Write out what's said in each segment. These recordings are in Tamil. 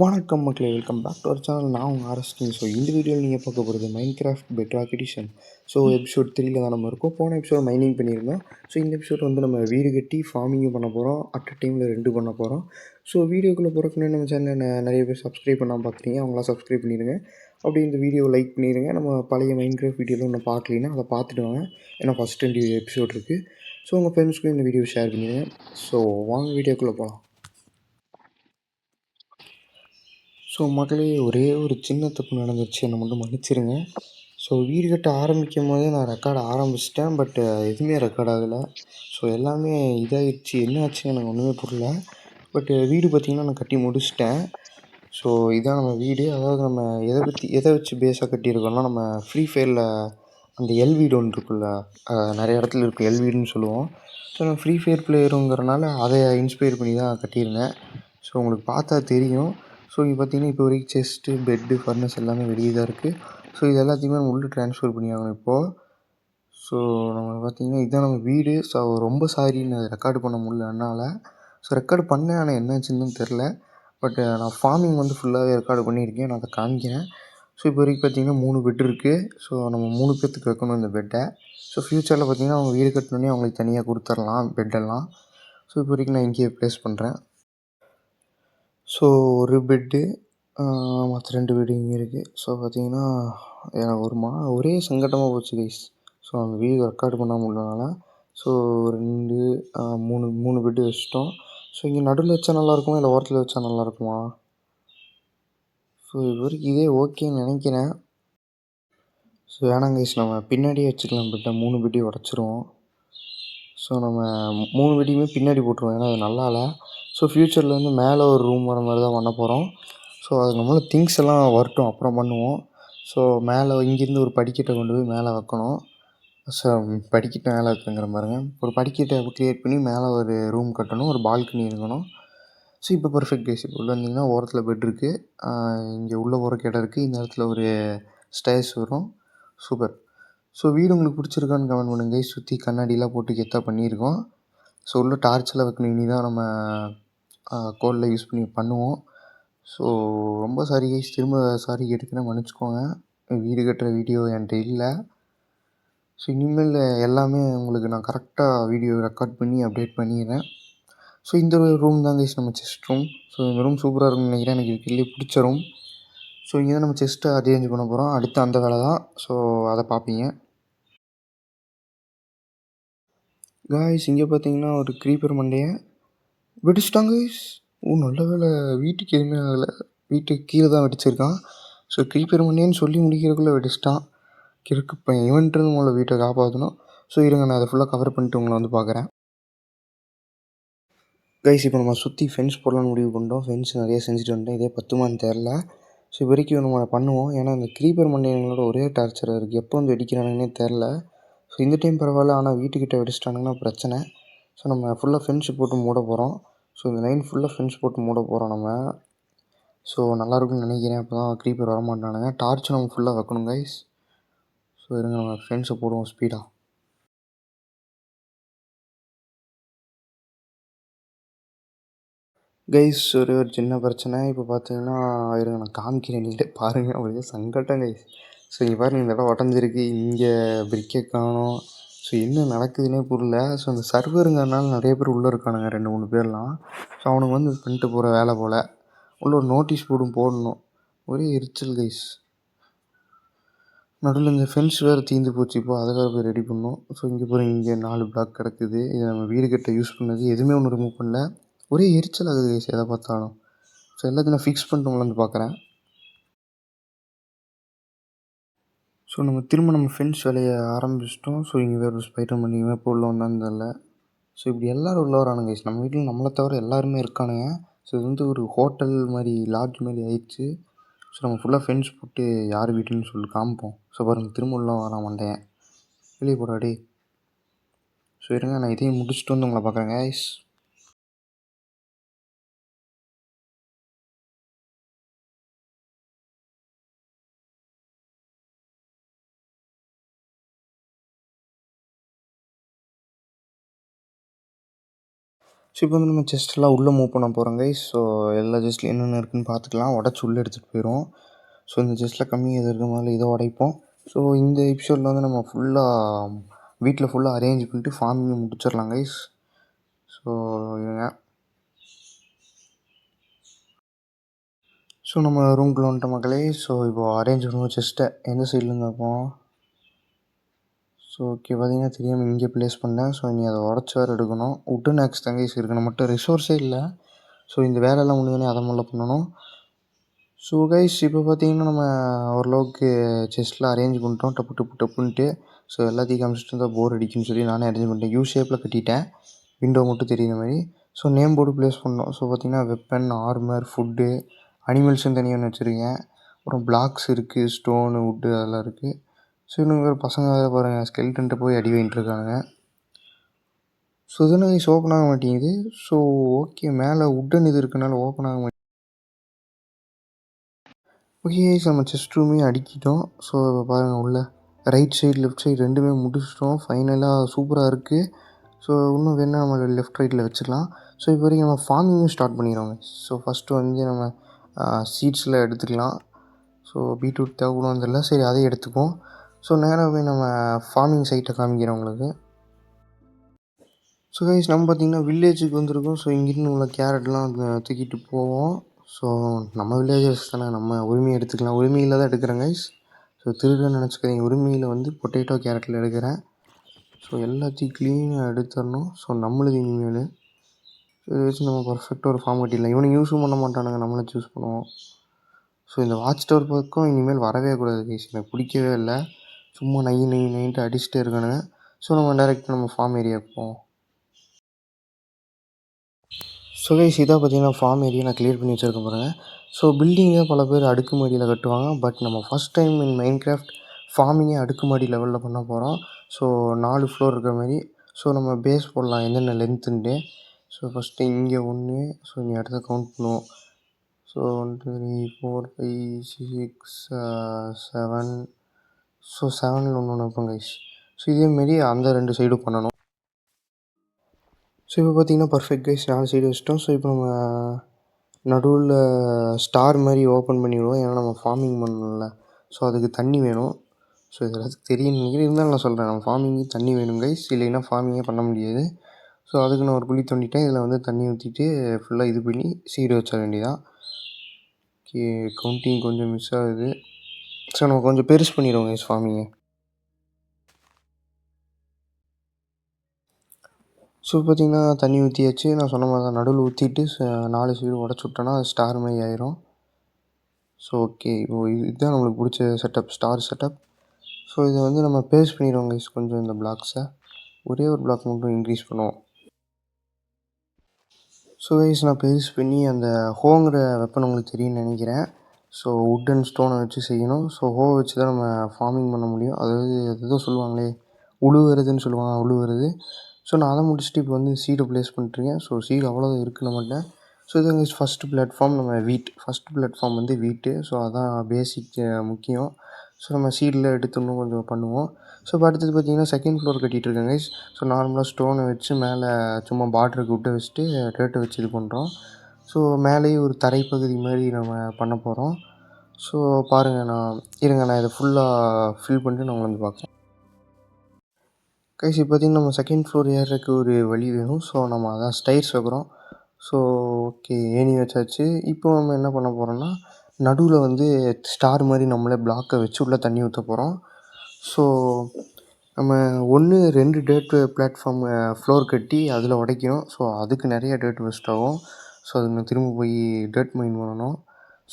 வணக்கம் மக்களே welcome back to our channel நான் உங்கள் ஆர்எஸ்கிங் ஸோ இந்த வீடியோவில் நீங்கள் பார்க்க போகிறது Minecraft Bedrock edition so episode த்ரீல தான் நம்ம இருக்கோம். போன எபிசோட் மைனிங் பண்ணியிருந்தோம். ஸோ இந்த எபிசோட் வந்து நம்ம வீடு கட்டி ஃபார்மிங்கும் பண்ண போகிறோம் அட் அ டைமில் ரெண்டு பண்ண போகிறோம் ஸோ வீடியோக்குள்ளே போகிறக்குன்னு நம்ம சேனலை நிறைய பேர் சப்ஸ்கிரைப் பண்ணால் பார்க்குறீங்க அவங்களாம் சப்ஸ்கிரைப் பண்ணிடுங்க. அப்படி இந்த வீடியோ லைக் பண்ணிடுங்க. நம்ம பழைய மைண்ட் கிராஃப்ட் வீடியோவில் ஒன்று பார்க்கலீங்கன்னா அதை பார்த்துட்டு வாங்க. ஏன்னா ஃபஸ்ட் ரெண்டு எபிசோட் இருக்குது ஸோ உங்கள் ஃப்ரெண்ட்ஸ்க்கும் இந்த வீடியோ ஷேர் பண்ணிடுங்க. ஸோ வாங்க வீடியோக்குள்ளே போகலாம் ஸோ மக்களே ஒரே ஒரு சின்ன தப்பு நடந்துச்சு என்னை மட்டும் மன்னிச்சிருங்க. ஸோ வீடு கட்ட ஆரம்பிக்கும் போதே நான் ரெக்கார்ட் ஆரம்பிச்சிட்டேன் பட் எதுவுமே ரெக்கார்ட் ஆகலை. ஸோ எல்லாமே இதாகிடுச்சு என்ன ஆச்சுன்னு எனக்கு ஒன்றுமே புரியல. பட் வீடு பார்த்திங்கன்னா நான் கட்டி முடிச்சிட்டேன். ஸோ இதான் நம்ம வீடு. அதாவது நம்ம எதை பற்றி எதை வச்சு பேஸாக கட்டியிருக்கோம்னா நம்ம ஃப்ரீ ஃபயரில் அந்த எல் வீடு ஒன்று இருக்குல்ல நிறைய இடத்துல இருக்கும் எல் வீடுன்னு சொல்லுவோம். ஸோ நான் ஃப்ரீ ஃபயர் பிளேயருங்கிறனால அதை இன்ஸ்பயர் பண்ணி தான் கட்டியிருந்தேன். ஸோ உங்களுக்கு பார்த்தா தெரியும். ஸோ இங்கே பார்த்தீங்கன்னா இப்போ வரைக்கும் செஸ்ட்டு பெட்டு ஃபர்னஸ் எல்லாமே வெளியே தான் இருக்குது ஸோ இது எல்லாத்தையுமே நம்ம உள்ளே ட்ரான்ஸ்ஃபர் பண்ணி ஆகணும் இப்போது ஸோ நம்ம பார்த்தீங்கன்னா இதுதான் நம்ம வீடு. ஸோ ரொம்ப சாரின்னு அதை ரெக்கார்டு பண்ண முடியல என்னால். ஸோ ரெக்கார்டு பண்ணேன் ஆனால் என்னாச்சுன்னு தெரில பட் நான் ஃபார்மிங் வந்து ஃபுல்லாகவே ரெக்கார்டு பண்ணியிருக்கேன். நான் அதை காமிக்கிறேன். ஸோ இப்போ வரைக்கும் பார்த்தீங்கன்னா மூணு பெட் இருக்குது ஸோ நம்ம மூணு பேர்த்துக்கு வைக்கணும் இந்த பெட்டை ஸோ ஃப்யூச்சரில் பார்த்தீங்கன்னா அவங்க வீடு கட்டினோடனே அவங்களுக்கு தனியாக கொடுத்துர்லாம் பெட்டெல்லாம் ஸோ இப்போ வரைக்கும் நான் இங்கேயே ப்ளேஸ் பண்ணுறேன் ஸோ ஒரு பெட்டு மற்ற ரெண்டு பெட்டு இங்கே இருக்குது ஸோ பார்த்தீங்கன்னா எனக்கு ஒரு மா ஒரே சங்கட்டமாக போச்சு கைஸ் ஸோ அந்த வீடியோ ரெக்கார்டு பண்ண முடியலனால ஸோ ரெண்டு மூணு மூணு பெட்டு வச்சிட்டோம். ஸோ இங்கே நடுவில் வச்சா நல்லா இருக்குமா? இல்லை ஓரத்தில் வச்சா நல்லா இருக்குமா? ஸோ இது வரைக்கும் இதே ஓகேன்னு நினைக்கிறேன். ஸோ வேணாங்க கைஸ் நம்ம பின்னாடியே வச்சுக்கலாம் பெட்டை மூணு பெட்டி உடச்சிருவோம். ஸோ நம்ம மூணு வெடியுமே பின்னாடி போட்டுருவோம். ஏன்னா அது நல்லா இல்லை. ஸோ ஃப்யூச்சரில் வந்து மேலே ஒரு ரூம் வர மாதிரி தான் பண்ண போகிறோம் ஸோ அது நம்மள திங்ஸ் எல்லாம் வரட்டும். அப்புறம் பண்ணுவோம். ஸோ மேலே இங்கேருந்து ஒரு படிக்கட்டை கொண்டு போய் மேலே வைக்கணும். ஸோ படிக்கட்டை மேலே வைக்கணுங்கிற பாருங்க. ஒரு படிக்கட்டை க்ரியேட் பண்ணி மேலே ஒரு ரூம் கட்டணும். ஒரு பால்கனி இருக்கணும். ஸோ இப்போ பர்ஃபெக்ட் கேஸ் இப்போ உள்ளே வந்தீங்கன்னா ஓரத்தில் பெட் இருக்குது இங்கே உள்ள போகிற இடம் இருக்குது இந்த இடத்துல ஒரு ஸ்டேஸ் வரும். சூப்பர் ஸோ வீடு உங்களுக்கு பிடிச்சிருக்கான்னு கமெண்ட் பண்ணுங்க. சுற்றி கண்ணாடிலாம் போட்டு கெத்தாக பண்ணியிருக்கோம். ஸோ உள்ள டார்ச்செலாம் வைக்கணும். இனி தான் நம்ம கோலில் யூஸ் பண்ணி பண்ணுவோம். ஸோ ரொம்ப சாரி கைஸ் திரும்ப சாரி கேட்டுக்கிறேன் மன்னிச்சுக்கோங்க. வீடு கட்டுற வீடியோ என்கிட்ட இல்லை. ஸோ இனிமேல் எல்லாமே உங்களுக்கு நான் கரெக்டாக வீடியோ ரெக்கார்ட் பண்ணி அப்டேட் பண்ணிடுறேன். ஸோ இந்த ரூம் தான் கைஸ் நம்ம செஸ்ட் ரூம் ஸோ இந்த ரூம் சூப்பராக இருக்கும்னு நினைக்கிறேன். எனக்கு இருக்கிறதுலே பிடிச்ச ரூம் ஸோ இங்கே தான் நம்ம செஸ்ட்டை அரேஞ்ச் பண்ண போகிறோம் அடுத்து அந்த வேலை தான் ஸோ அதை பார்ப்பீங்க. காய்ஸ் இங்கே பார்த்தீங்கன்னா ஒரு க்ரீப்பர் மண்டையை வெடிச்சிட்டாங்க கைஸ் ஓ நல்ல வேலை வீட்டுக்கு எதுவுமே ஆகலை. வீட்டுக்கு கீழே தான் வெடிச்சிருக்கான். ஸோ க்ரீப்பர் மண்டையன்னு சொல்லி முடிக்கிறதுக்குள்ளே வெடிச்சிட்டான். கிறுக்கு இப்போ இவன்ட்டு உங்களை வீட்டை காப்பாற்றணும் ஸோ இருங்க நான் அதை ஃபுல்லாக கவர் பண்ணிட்டு உங்களை வந்து பார்க்குறேன் கைஸ் இப்போ நம்ம சுற்றி ஃபென்ஸ் போடலான்னு முடிவு பண்ணிட்டோம். ஃபென்ஸ் நிறைய செஞ்சுட்டு வந்துட்டேன். இதே பத்துமான்னு தெரில ஸோ இது வரைக்கும் நம்ம பண்ணுவோம். ஏன்னா இந்த க்ரீப்பர் மண்டையங்களோட ஒரே டார்ச்சராக இருக்குது எப்போ வந்து வெடிக்கிறானுங்கன்னே தெரில ஸோ இந்த டைம் பரவாயில்ல. ஆனால் வீட்டுக்கிட்ட வெடிச்சிட்டானுங்கன்னா பிரச்சனை. ஸோ நம்ம ஃபுல்லாக ஃபென்ஸ் போட்டு மூட போகிறோம் ஸோ இந்த லைன் ஃபுல்லாக ஃபென்ஸ் போட்டு மூட போகிறோம் நம்ம. ஸோ நல்லாயிருக்கும்னு நினைக்கிறேன். அப்போ தான் க்ரீப்பர் வரமாட்டானுங்க. டார்ச் நம்ம ஃபுல்லாக வைக்கணும் கைஸ் ஸோ இருங்க நம்ம ஃபென்ஸை போடுவோம் ஸ்பீடாக கைஸ் ஒரே ஒரு சின்ன பிரச்சனை. இப்போ பார்த்தீங்கன்னா இருங்க நான் காமிக்கிறேன் நீங்களே பாருங்கள் ஒரே சங்கட்டம் கைஸ் ஸோ இங்கே பாருங்க இந்த இடம் உடஞ்சிருக்கு. இங்கே பிரிக்கே காணும். ஸோ என்ன நடக்குதுன்னே புரியல. ஸோ இந்த சர்வருங்கிறனால நிறைய பேர் உள்ளே இருக்கானுங்க ரெண்டு மூணு பேர்லாம். ஸோ அவனுக்கு வந்து பண்ணிட்டு போகிற வேலை போல். உள்ள ஒரு நோட்டீஸ் போர்டும் போடணும். ஒரே எரிச்சல் கைஸ் நடுவில் இந்த ஃபென்ஸ் வேறு தீர்ந்து போச்சு. இப்போ அதை போய் ரெடி பண்ணோம். ஸோ இங்கே போகிற இங்கே நாலு பிளாக் கிடக்குது. இதை நம்ம வீடு கட்ட யூஸ் பண்ணது. எதுவுமே ஒன்று ரிமூவ் பண்ணல. ஒரே எரிச்சல் ஆகுது கைஸ் எதை பார்த்தாலும். ஸோ எல்லாத்தையும் நான் ஃபிக்ஸ் பண்ணிட்டு உங்களை வந்து பார்க்குறேன். ஸோ நம்ம திரும்ப நம்ம ஃப்ரெண்ட்ஸ் வேலையை ஆரம்பிச்சிட்டோம். ஸோ இங்கே வேறு ஸ்பைடர் பண்ணி இப்போ உள்ள வந்தான்னு தெரில ஸோ இப்படி எல்லோரும் உள்ள வரானுங்க நம்ம வீட்டில் நம்மளை தவிர எல்லாருமே இருக்கானுங்க. ஸோ இது வந்து ஒரு ஹோட்டல் மாதிரி லாட்ஜ் மாதிரி ஆயிடுச்சு. ஸோ நம்ம ஃபுல்லாக ஃப்ரெண்ட்ஸ் போட்டு யார் வீட்டுன்னு சொல்லி காமிப்போம். ஸோ பாருங்கள் திரும்ப உள்ள வரான் மாட்டேன் வெளியே போடாடி ஸோ இருங்க நான் இதையும் முடிச்சுட்டு வந்து உங்களை பார்க்குறேன் ஐஸ் ஸோ இப்போ வந்து நம்ம செஸ்ட்லாம் உள்ளே மூவ் பண்ண போகிறோம் ஸோ எல்லா செஸ்ட்லையும் என்னென்ன இருக்குன்னு பார்த்துக்கலாம். உடச்சி உள்ளே எடுத்துகிட்டு போயிடும் ஸோ இந்த செஸ்ட்டில் கம்மி எது இருக்கிற மாதிரி இதை உடைப்போம். ஸோ இந்த எபிசோடில் வந்து நம்ம ஃபுல்லாக வீட்டில் ஃபுல்லாக அரேஞ்ச் பண்ணிட்டு ஃபார்மிங் முடிச்சிடலாம் கைஸ் ஸோ ஸோ நம்ம ரூம்குள்ளே வந்துட்ட மக்களே. ஸோ இப்போது அரேஞ்ச் பண்ணுவோம் செஸ்ட்டை எந்த சைட்லேருந்து வைப்போம் ஸோ ஓகே பார்த்தீங்கன்னா தெரியாமல் இங்கே ப்ளேஸ் பண்ணேன். ஸோ நீ அதை உடச்சி வேறு எடுக்கணும். உட்டன் ஆக்ஸ் தங்கேஸ் இருக்கணும். மட்டும் ரிசோர்ஸே இல்லை. ஸோ இந்த வேலையெல்லாம் முடிஞ்சோடனே அதை முதல்ல பண்ணணும். ஸோ கைஸ் இப்போ பார்த்தீங்கன்னா நம்ம ஓரளவுக்கு செஸ்ட்டில் அரேஞ்ச் பண்ணிட்டோம். டப்பு டப்பு டப்புன்ட்டு. ஸோ எல்லாத்தையும் காமிச்சிட்டு இருந்தால் போர் அடிக்குன்னு சொல்லி நானே அரேஞ்ச் பண்ணிட்டேன். யூ ஷேப்பில் கட்டிட்டேன். விண்டோ மட்டும் தெரியுற மாதிரி. ஸோ நேம் போர்டு ப்ளேஸ் பண்ணோம். ஸோ பார்த்தீங்கன்னா வெப்பன் ஆர்மர் ஃபுட்டு அனிமல்ஸும் தனியாக ஒன்று வச்சுருக்கேன். அப்புறம் பிளாக்ஸ் இருக்குது ஸ்டோனு வுட்டு அதெல்லாம் இருக்குது ஸோ இன்னும் பசங்க வேறு பாருங்கள் ஸ்கெல்டன்ட்டு போய் அடி வாங்கிட்டுருக்காங்க ஸோ இதெல்லாம் கைஸ் ஓப்பன் ஆக மாட்டேங்குது. ஸோ ஓகே மேலே உட்டன் இது இருக்கனால ஓப்பன் ஆக மாட்டேங்குது. ஓகே நம்ம செஸ்ட் ரூமே அடிக்கிட்டோம். ஸோ பாருங்கள் உள்ள ரைட் சைடு லெஃப்ட் சைடு ரெண்டுமே முடிச்சிட்டோம். ஃபைனலாக சூப்பராக இருக்குது ஸோ இன்னும் வேணால் நம்ம லெஃப்ட் ரைட்டில் வச்சுக்கலாம். ஸோ இப்போ வரைக்கும் நம்ம ஃபார்மிங்கும் ஸ்டார்ட் பண்ணிடுவோங்க ஸோ ஃபஸ்ட்டு வந்து நம்ம சீட்ஸில் எடுத்துக்கலாம். ஸோ பீட்ரூட் தேவைப்படும் வந்துடல சரி அதை எடுத்துக்குவோம். ஸோ நேராக போய் நம்ம ஃபார்மிங் சைட்டை காமிக்கிறோம் உங்களுக்கு. ஸோ கைஸ் நம்ம பார்த்திங்கன்னா வில்லேஜுக்கு வந்திருக்கோம். ஸோ இங்கிருந்து உள்ள கேரட்லாம் தூக்கிட்டு போவோம். ஸோ நம்ம வில்லேஜஸ் தானே நம்ம உரிமையை எடுத்துக்கலாம். உரிமையில் தான் எடுக்கிறேன் கைஸ் ஸோ திருடுன்னு நினச்சிக்கிறீங்க உரிமையில் வந்து பொட்டேட்டோ கேரட்டில் எடுக்கிறேன். ஸோ எல்லாத்தையும் க்ளீனாக எடுத்துடணும். ஸோ நம்மளுது இனிமேல். ஸோ இதை வச்சு நம்ம பர்ஃபெக்டாக ஒரு ஃபார்ம் கட்டிடலாம். இவனுக்கு யூஸும் பண்ண மாட்டானுங்க. நம்மளை சூஸ் பண்ணுவோம். ஸோ இந்த வாட்ச் டவர் பக்கம் இனிமேல் வரவே கூடாது கைஸ் எனக்கு பிடிக்கவே இல்லை. சும்மா நை நை நைன்ட்டு அடிச்சுட்டே இருக்கானுங்க ஸோ நம்ம டேரெக்டாக நம்ம ஃபார்ம் ஏரியாவுக்கு போவோம். ஸோ கைஸ் இதாக பார்த்தீங்கன்னா ஃபார்ம் ஏரியா நான் கிளியர் பண்ணி வச்சுருக்கேன் பாருங்கள் ஸோ பில்டிங்கை பல பேர் அடுக்குமாடியில் கட்டுவாங்க. பட் நம்ம first time in Minecraft ஃபார்மிங்கே அடுக்குமாடி லெவலில் பண்ண போகிறோம் ஸோ நாலு ஃப்ளோர் இருக்கிற மாதிரி ஸோ நம்ம பேஸ் போடலாம். என்னென்ன லென்த்துன்ட்டு ஸோ ஃபஸ்ட்டு இங்கே ஒன்று ஸோ நீ அடுத்த கவுண்ட் பண்ணுவோம். So one two three four five six seven so செவனில் ஒன்று ஒன்று வைப்போம் கைஸ் ஸோ இதேமாரி அந்த ரெண்டு சைடும் பண்ணணும். ஸோ இப்போ பார்த்தீங்கன்னா பர்ஃபெக்ட் கைஸ் நாலு சைடு வச்சிட்டோம். ஸோ இப்போ நம்ம நடுவில் ஸ்டார் மாதிரி ஓப்பன் பண்ணிவிடுவோம் ஏன்னா நம்ம ஃபார்மிங் பண்ணணும்ல. ஸோ அதுக்கு தண்ணி வேணும். ஸோ இது தெரியும் நினைக்கிறேன். இருந்தாலும் நான் சொல்கிறேன் நம்ம ஃபார்மிங்கு தண்ணி வேணும் கைஸ் இல்லைன்னா ஃபார்மிங்கே பண்ண முடியாது. ஸோ அதுக்கு நான் ஒரு குழி தோண்டிட்டேன். இதில் வந்து தண்ணி ஊற்றிட்டு ஃபுல்லாக இது பண்ணி சீடு வச்ச வேண்டியதான் ஓகே கவுண்டிங் கொஞ்சம் மிஸ் ஆகுது. சார் நம்ம கொஞ்சம் பெருசு பண்ணிடுவோங்க சுவாமிங்க ஸோ பார்த்திங்கன்னா தண்ணி ஊற்றியாச்சு நான் சொன்ன மாதிரி தான் நடுவில் ஊற்றிட்டு நாலு சைடு உடச்சி விட்டோன்னா ஸ்டார் மாதிரி ஆயிரும். ஸோ ஓகே இப்போ இதுதான் நம்மளுக்கு பிடிச்ச செட்டப் ஸ்டார் செட்டப் ஸோ இதை வந்து நம்ம பேஸ் பண்ணிடுவோம் கைஸ் கொஞ்சம் இந்த பிளாக்ஸை ஒரே ஒரு பிளாக் மட்டும் இன்க்ரீஸ் பண்ணுவோம். ஸோ கைஸ் நான் பேஸ் பண்ணி அந்த ஹோங்கிற வெப்பன் உங்களுக்கு தெரியும்னு நினைக்கிறேன். ஸோ வுட் அண்ட் ஸ்டோனை வச்சு செய்யணும். ஸோ ஹோ வச்சு தான் நம்ம ஃபார்மிங் பண்ண முடியும். அதாவது ஏதோ சொல்லுவாங்களே உழுவுறதுன்னு சொல்லுவாங்க உழுவுறது. ஸோ நான் அதை முடிச்சுட்டு இப்போ வந்து சீடை ப்ளேஸ் பண்ணிட்டுருக்கேன். ஸோ சீடு அவ்வளோதான் இருக்குது நம்மகிட்ட ஸோ இது ஃபஸ்ட்டு பிளாட்ஃபார்ம் நம்ம வீட் ஃபஸ்ட் பிளாட்ஃபார்ம் வந்து வீட்டு. ஸோ அதான் பேசிக் முக்கியம். ஸோ நம்ம சீடில் எடுத்து இன்னும் கொஞ்சம் பண்ணுவோம். ஸோ இப்போ அடுத்தது பார்த்திங்கன்னா செகண்ட் ஃப்ளோர் கட்டிகிட்டு இருக்கேன் கைஸ் ஸோ நார்மலாக ஸ்டோனை வச்சு மேலே சும்மா பார்டருக்கு விட்டு வச்சுட்டு ரேட்டை வச்சு இது பண்ணுறோம் ஸோ மேலேயும் ஒரு தரைப்பகுதி மாதிரி நம்ம பண்ண போகிறோம் ஸோ பாருங்கள் நான் இருங்க நான் இதை ஃபுல்லாக ஃபில் பண்ணிட்டு நான் உங்களை வந்து பார்க்குறேன் கைஸ் இப்போ பார்த்திங்கன்னா நம்ம செகண்ட் ஃப்ளோர் ஏறுறதுக்கு ஒரு வழி வேணும். ஸோ நம்ம அதான் ஸ்டைர்ஸ் வைக்கிறோம். ஸோ ஓகே ஏணி வச்சாச்சு. இப்போ நம்ம என்ன பண்ண போகிறோம்னா நடுவில் வந்து ஸ்டார் மாதிரி நம்மளே பிளாக்கை வச்சு உள்ளே தண்ணி ஊற்ற போகிறோம் ஸோ நம்ம ஒன்று ரெண்டு டேட் பிளாட்ஃபார்ம் ஃப்ளோர் கட்டி அதில் உடைக்கணும். ஸோ அதுக்கு நிறைய டேட் வேஸ்ட் ஆகும். ஸோ அது நான் திரும்ப போய் டேட் மைன் பண்ணணும்.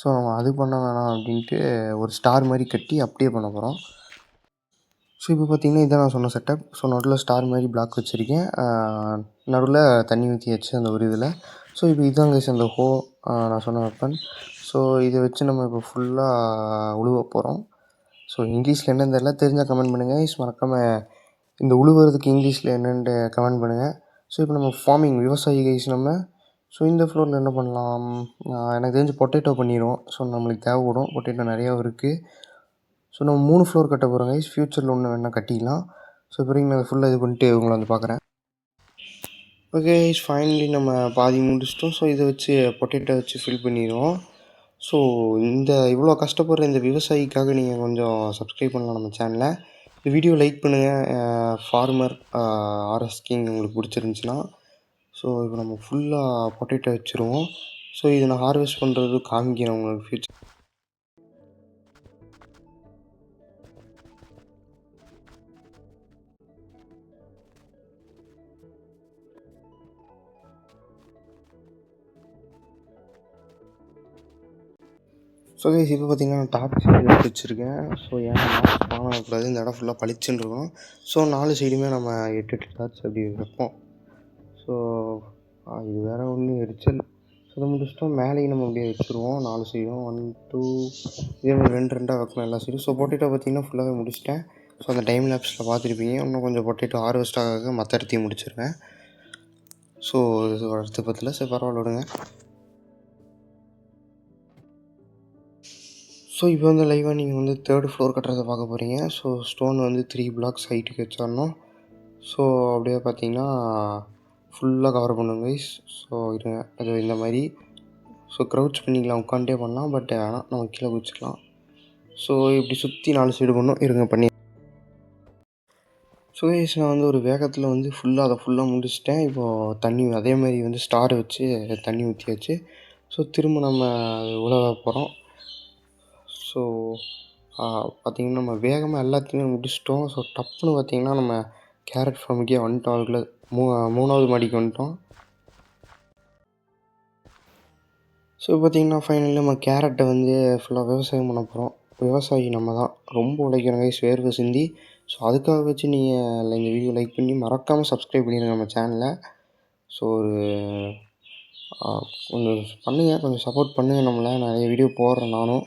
ஸோ நம்ம அது பண்ண வேணாம் அப்படின்ட்டு ஒரு ஸ்டார் மாதிரி கட்டி அப்படியே பண்ண போகிறோம் ஸோ இப்போ பார்த்தீங்கன்னா இதான் நான் சொன்ன செட்டப் ஸோ நடுவில் ஸ்டார் மாதிரி பிளாக் வச்சுருக்கேன். நடுவில் தண்ணி ஊற்றியாச்சு அந்த ஒரு இதில். ஸோ இப்போ இதுதான் கைஸ் அந்த ஹோ நான் சொன்ன வெப்பன் ஸோ இதை வச்சு நம்ம இப்போ ஃபுல்லாக உழுவ போகிறோம் ஸோ இங்கிலீஷில் என்னென்னு தெரியல. தெரிஞ்சால் கமெண்ட் பண்ணுங்கள் கைஸ் மறக்காமல் இந்த உழுவுறதுக்கு இங்கிலீஷில் என்னென்ட்டு கமெண்ட் பண்ணுங்கள் ஸோ இப்போ நம்ம ஃபார்மிங் விவசாயி கைஸ் நம்ம ஸோ இந்த ஃப்ளோரில் என்ன பண்ணலாம்? எனக்கு தெரிஞ்சு பொட்டேட்டோ பண்ணிடுவோம் ஸோ நம்மளுக்கு தேவைப்படும். பொட்டேட்டோ நிறையா இருக்குது ஸோ நம்ம மூணு ஃப்ளோர் கட்ட போகிறோம் கைஸ் ஃப்யூச்சரில் ஒன்று வேணால் கட்டிக்கலாம் ஸோ இப்போ நான் ஃபுல்லாக இது பண்ணிட்டு உங்களை வந்து பார்க்குறேன் ஓகே ஃபைனலி நம்ம பாதி முடிச்சிட்டோம். ஸோ இதை வச்சு பொட்டேட்டோ வச்சு ஃபில் பண்ணிடுவோம். ஸோ இந்த இவ்வளோ கஷ்டப்படுற இந்த விவசாயிக்காக நீங்கள் கொஞ்சம் சப்ஸ்கிரைப் பண்ணலாம் நம்ம சேனலை இந்த வீடியோ லைக் பண்ணுங்கள் ஃபார்மர் ஆர்எஸ் கிங் உங்களுக்கு பிடிச்சிருந்துச்சின்னா ஸோ இப்போ நம்ம ஃபுல்லாக பொட்டேட்டோ வச்சுருவோம். ஸோ இதை நான் ஹார்வெஸ்ட் பண்ணுறது காமிக்கிறேன் உங்களுக்கு ஃபியூச்சர் ஸோ கைஸ் இப்போ பார்த்தீங்கன்னா நான் சைடு எடுத்து வச்சுருக்கேன். ஸோ ஏன்னா லாஸ்ட் இந்த இடம் ஃபுல்லாக பளிச்சுன்னு இருக்கும் ஸோ நாலு சைடுமே நம்ம எட்டு எட்டு டார்ச் அப்படி வைப்போம். ஸோ இது வேறு ஒன்று எரிச்சல். ஸோ அதை முடிச்சிட்டோம். மேலேயும் நம்ம அப்படியே வச்சுருவோம். நாலு சைடும். ஒன் டூ இதே மாதிரி ரெண்டு ரெண்டாக வைக்கணும் எல்லா சைடும். ஸோ பொட்டேட்டோ பார்த்தீங்கன்னா ஃபுல்லாகவே முடிச்சிட்டேன். ஸோ அந்த டைம் லேப்ஸில் பார்த்துருப்பீங்க. இன்னும் கொஞ்சம் பொட்டேட்டோ ஹார்வெஸ்ட் ஆக மற்ற இடத்தையும் முடிச்சிருவேன். ஸோ இது அடுத்த பத்தில் சரி பரவாயில்ல விடுங்க. ஸோ இப்போ வந்து லைவாக நீங்கள் வந்து தேர்ட் ஃப்ளோர் கட்டுறதை பார்க்க போகிறீங்க ஸோ ஸ்டோன் வந்து த்ரீ பிளாக்ஸ் ஹைட்டுக்கு வச்சிடணும் ஸோ அப்படியே பார்த்தீங்கன்னா ஃபுல்லாக கவர் பண்ணுங்க கைஸ் ஸோ இருங்க அது இந்த மாதிரி. ஸோ க்ரௌச் பண்ணிக்கலாம் உட்காண்டே பண்ணலாம் பட் ஆனால் நம்ம கீழே குதிச்சிக்கலாம். ஸோ இப்படி சுற்றி நாலு சைடு பண்ணோம் இருங்க பண்ணி. ஸோ கைஸ் நான் வந்து ஒரு வேகத்தில் வந்து ஃபுல்லாக அதை ஃபுல்லாக முடிச்சிட்டேன். இப்போது தண்ணி அதே மாதிரி வந்து ஸ்டார் வச்சு தண்ணி ஊற்றியாச்சு ஸோ திரும்ப நம்ம உலக போகிறோம் ஸோ பார்த்திங்கன்னா நம்ம வேகமாக எல்லாத்தையுமே முடிச்சிட்டோம். ஸோ டப்புன்னு பார்த்திங்கன்னா நம்ம கேரட் ஃபார்முக்கே வந்துட்டோம் அதுக்குள்ளே. மூ மூணாவது மாடிக்கு வந்துட்டோம். ஸோ பார்த்திங்கன்னா ஃபைனலி நம்ம கேரட்டை வந்து ஃபுல்லாக விவசாயம் பண்ண போகிறோம் விவசாயி நம்ம தான். ரொம்ப உழைக்கிறவங்க கைஸ் வேர்வை சிந்தி. ஸோ அதுக்காக வச்சு நீங்கள் இந்த வீடியோ லைக் பண்ணி மறக்காமல் சப்ஸ்கிரைப் பண்ணிடுங்க நம்ம சேனலை ஸோ ஒரு கொஞ்சம் பண்ணுங்கள் கொஞ்சம் சப்போர்ட் பண்ணுங்கள் நம்மளை. நிறைய வீடியோ போடுறேன் நானும்.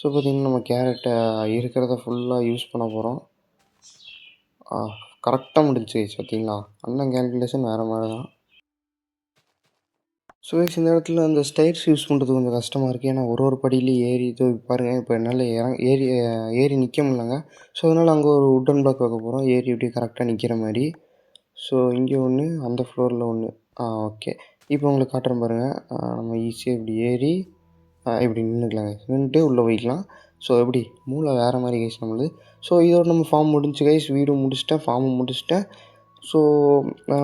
ஸோ பார்த்திங்கன்னா நம்ம கேரட்டை இருக்கிறத ஃபுல்லாக யூஸ் பண்ண போகிறோம் கரெக்டாக முடிஞ்சு கைஸ் பார்த்தீங்களா அண்ணன் கேல்குலேஷன் வேறு மாதிரி தான் ஸோ கைஸ் இந்த இடத்துல அந்த ஸ்டைர்ஸ் யூஸ் பண்ணுறது கொஞ்சம் கஷ்டமாக இருக்குது ஏன்னா ஒரு ஒரு படியிலையும் ஏறி இது பாருங்கள் இப்போ என்னால் இறங்க ஏறி ஏறி நிற்க முடியலங்க. ஸோ அதனால் அங்கே ஒரு உட்டன் பிளாக் வைக்க போகிறோம் ஏறி இப்படி கரெக்டாக நிற்கிற மாதிரி. ஸோ இங்கே ஒன்று அந்த ஃப்ளோரில் ஒன்று ஆ ஓகே இப்போ உங்களுக்கு காட்டுறேன் பாருங்கள் நம்ம ஈஸியாக இப்படி ஏறி இப்படி நின்றுக்கலாங்க நின்றுட்டு உள்ளே போய்க்கலாம். ஸோ எப்படி? மூளை வேறு மாதிரி கைஸ் நம்மளுது. ஸோ இதோட நம்ம ஃபார்ம் முடிஞ்சு கைஸ் வீடும் முடிச்சிட்டேன் ஃபார்மும் முடிச்சிட்டேன். ஸோ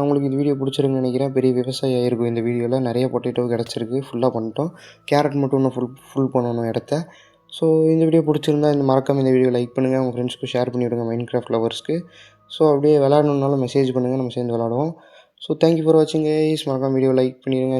உங்களுக்கு இந்த வீடியோ பிடிச்சிருக்குன்னு நினைக்கிறேன். பெரிய விவசாயி ஆயிருக்கும் இந்த வீடியோவில் நிறைய பொட்டேட்டோ கிடச்சிருக்கு. ஃபுல்லாக பண்ணிட்டோம். கேரட் மட்டும் இன்னும் ஃபுல் ஃபுல் பண்ணணும் இடத்த. ஸோ இந்த வீடியோ பிடிச்சிருந்தா இந்த மறக்காமல் இந்த வீடியோ லைக் பண்ணுங்கள் உங்கள் ஃப்ரெண்ட்ஸ்க்கு ஷேர் பண்ணிவிடுங்க மைண்ட் கிராஃப்ட் லவர்ஸ்க்கு ஸோ அப்படியே விளாடணுன்னாலும் மெசேஜ் பண்ணுங்கள் நம்ம சேர்ந்து விளாடுவோம் ஸோ தேங்க்யூ ஃபார் வாட்சிங் கைஸ் மறக்காம வீடியோ லைக் பண்ணிடுங்க.